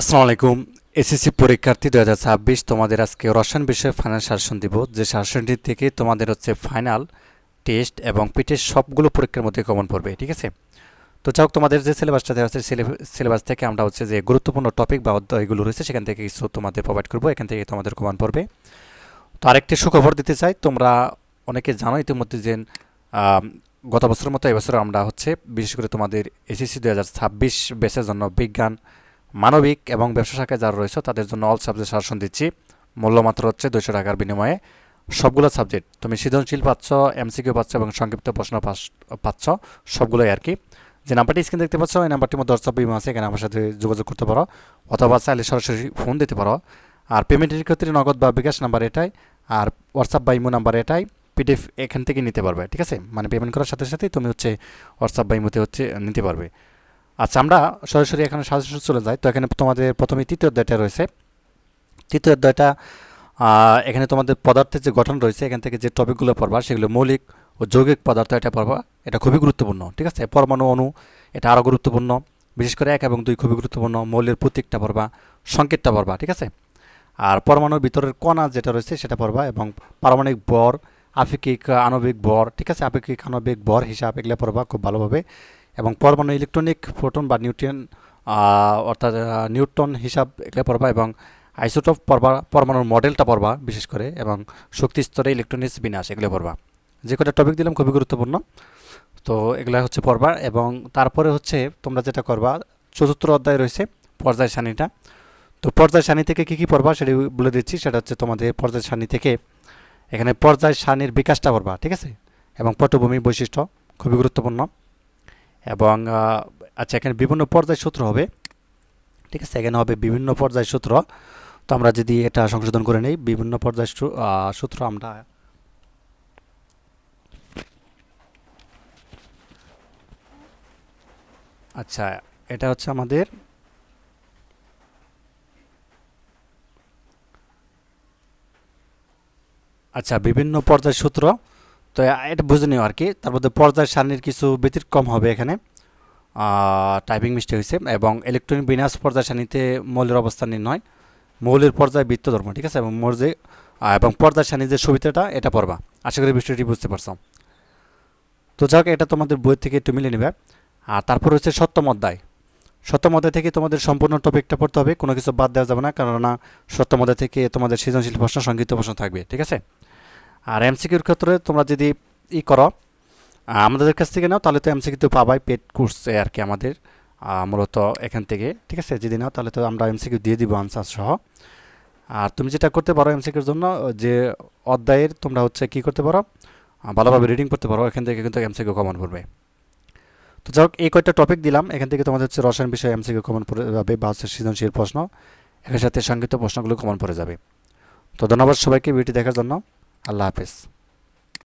আসসালামু আলাইকুম। এসএসসি পরীক্ষার্থী দু হাজার ছাব্বিশ, তোমাদের আজকে রসায়ন বিষয়ে ফাইনাল শাসন দিব। যে শাসনটি থেকে তোমাদের হচ্ছে ফাইনাল টেস্ট এবং পিটের সবগুলো পরীক্ষার মধ্যে কমন পড়বে, ঠিক আছে? তো যাই তোমাদের যে সিলেবাসটা দেওয়া আছে সিলেবাস থেকে আমরা হচ্ছে যে গুরুত্বপূর্ণ টপিক বা অধ্যায়গুলো রয়েছে, সেখান থেকে কিছু তোমাদের প্রোভাইড করব, এখান থেকে তোমাদের কমন পড়বে। তো আরেকটি সুখবর দিতে চাই, তোমরা অনেকে জানো ইতিমধ্যে যে গত বছরের মতো এবছর আমরা হচ্ছে, বিশেষ করে তোমাদের এসএসসি দু হাজার ছাব্বিশ বেসের জন্য বিজ্ঞান মানবিক এবং ব্যবসা শাখায় যারা রয়েছে, তাদের জন্য অল সাবজেক্ট শাসন দিচ্ছি। মূল্য মাত্র হচ্ছে দুশো টাকার বিনিময়ে। সবগুলো সাবজেক্ট তুমি সৃজনশীল পাচ্ছ এমসিকিউ পাচ্ছ এবং সংক্ষিপ্ত প্রশ্ন পাচ্ছ, সবগুলোই আর কি। যে নাম্বারটি স্ক্রিন দেখতে পাচ্ছ, এই নাম্বারটির মধ্যে হোয়াটসঅ্যাপ বিমা আছে, এখানে আমার সাথে যোগাযোগ করতে পারো। অথবা চাইলে সরাসরি ফোন দিতে পারো। আর পেমেন্টের ক্ষেত্রে নগদ বা বিকাশ নাম্বার এটাই, আর হোয়াটসঅ্যাপ বা ইমো নাম্বার এটাই পিডিএফ এখান থেকে নিতে পারবে, ঠিক আছে? মানে পেমেন্ট করার সাথে সাথেই তুমি হচ্ছে হোয়াটসঅ্যাপ বা ইমোতে হচ্ছে নিতে পারবে। আচ্ছা আমরা সরাসরি এখানে সাজেশন চলে যাই। তো এখানে তোমাদের প্রথমে তৃতীয় অধ্যায়টা রয়েছে। তৃতীয় অধ্যায়টা এখানে তোমাদের পদার্থের যে গঠন রয়েছে, এখান থেকে যে টপিকগুলো পড়বা, সেগুলো মৌলিক ও যৌগিক পদার্থ এটা পড়বা। এটা খুবই গুরুত্বপূর্ণ, ঠিক আছে? পরমাণু, অণু, এটা আরও গুরুত্বপূর্ণ। বিশেষ করে এক এবং দুই খুবই গুরুত্বপূর্ণ। মৌলের প্রতীকটা পড়বা, সংকেতটা পড়বা, ঠিক আছে? আর পরমাণুর ভিতরের কণা যেটা রয়েছে, সেটা পড়বা এবং পারমাণবিক বর আপেক্ষিক, আণবিক বর ঠিক আছে? আপেক্ষিক, আণবিক বর হিসাব এগুলো পড়বা খুব ভালোভাবে। এবং পরমাণু ইলেকট্রনিক প্রোটন বা নিউট্রিয়ন অর্থাৎ আহ, নিউটন হিসাব এগুলো পড়বা এবং আইসোটপ পড়বা পরমাণুর মডেলটা পড়বা বিশেষ করে এবং শক্তি স্তরে ইলেকট্রনিক্স বিনাশ এগুলো পড়বা। যে কটা টপিক দিলাম খুবই গুরুত্বপূর্ণ। তো এগুলো হচ্ছে পড়বা এবং তারপরে হচ্ছে তোমরা যেটা করবা চতুর্থ অধ্যায় রয়েছে পর্যায় সারণীটা। তো পর্যায় সারণী থেকে কী কী পড়বা সেটি বলে দিচ্ছি সেটা হচ্ছে তোমাদের পর্যায় সানি থেকে এখানে পর্যায় সারণীর বিকাশটা পড়বা ঠিক আছে? এবং পটভূমি বৈশিষ্ট্য খুবই গুরুত্বপূর্ণ। এবং আচ্ছা এখানে বিভিন্ন পর্যায় সূত্র হবে। ঠিক আছে, এখানে হবে বিভিন্ন পর্যায় সূত্র। তো আমরা যদি এটা সংশোধন করে নেই, বিভিন্ন পর্যায় সূত্র আমরা আচ্ছা এটা হচ্ছে আমাদের আচ্ছা বিভিন্ন পর্যায় সূত্র। তো এটা বুঝে নিও আর কি। তার মধ্যে পর্যায় সারণীর কিছু ব্যতিক্রম হবে এখানে। টাইপিং মিস্টেক হয়েছে এবং ইলেকট্রনিক বিন্যাস পর্যায় সারণীতে মৌলের অবস্থান নির্ণয়। মৌলের পর্যায় বৃত্ত ধর্ম, ঠিক আছে? এবং মৌর্যে এবং পর্যায় সারণীর যে সুবিধাটা এটা পড়বা। আশা করি বিষয়টি বুঝতে পারছ। তো যাক, এটা তোমাদের বই থেকে একটু মিলে নেবে। আর তারপর হচ্ছে সপ্তম অধ্যায়। অধ্যায় থেকে তোমাদের সম্পূর্ণ টপিকটা পড়তে হবে, কোনো কিছু বাদ দেওয়া যাবে না, কেননা সপ্তম অধ্যায় থেকে তোমাদের সৃজনশীল প্রশ্ন সংক্ষিপ্ত প্রশ্ন থাকবে, ঠিক আছে? আর এমসিকিউর ক্ষেত্রে তোমরা যদি ই করো আমাদের কাছ থেকে নাও, তাহলে তো এমসিকিউ তো পাবাই পেড কোর্সে আর কি আমাদের মূলত এখান থেকে, ঠিক আছে? যদি নাও, তাহলে তো আমরা এমসিকিউ দিয়ে দিব আনসার সহ। আর তুমি যেটা করতে পারো এমসিকিউর জন্য, যে অধ্যায়ের তোমরা হচ্ছে কি করতে পারো ভালোভাবে রিডিং করতে পারো, এখান থেকে কিন্তু এমসিকিউ কমন পড়বে। তো যাই হোক, এই কয়েকটা টপিক দিলাম, এখান থেকে তোমাদের হচ্ছে রসায়ন বিষয়ে এমসিকিউ কমন পড়ে যাবে বা হচ্ছে সৃজনশীল প্রশ্ন, এর সাথে সংক্ষিপ্ত প্রশ্নগুলো কমন পড়ে যাবে। তো ধন্যবাদ সবাইকে ভিডিওটি দেখার জন্য। আল্লাহ হাফেজ।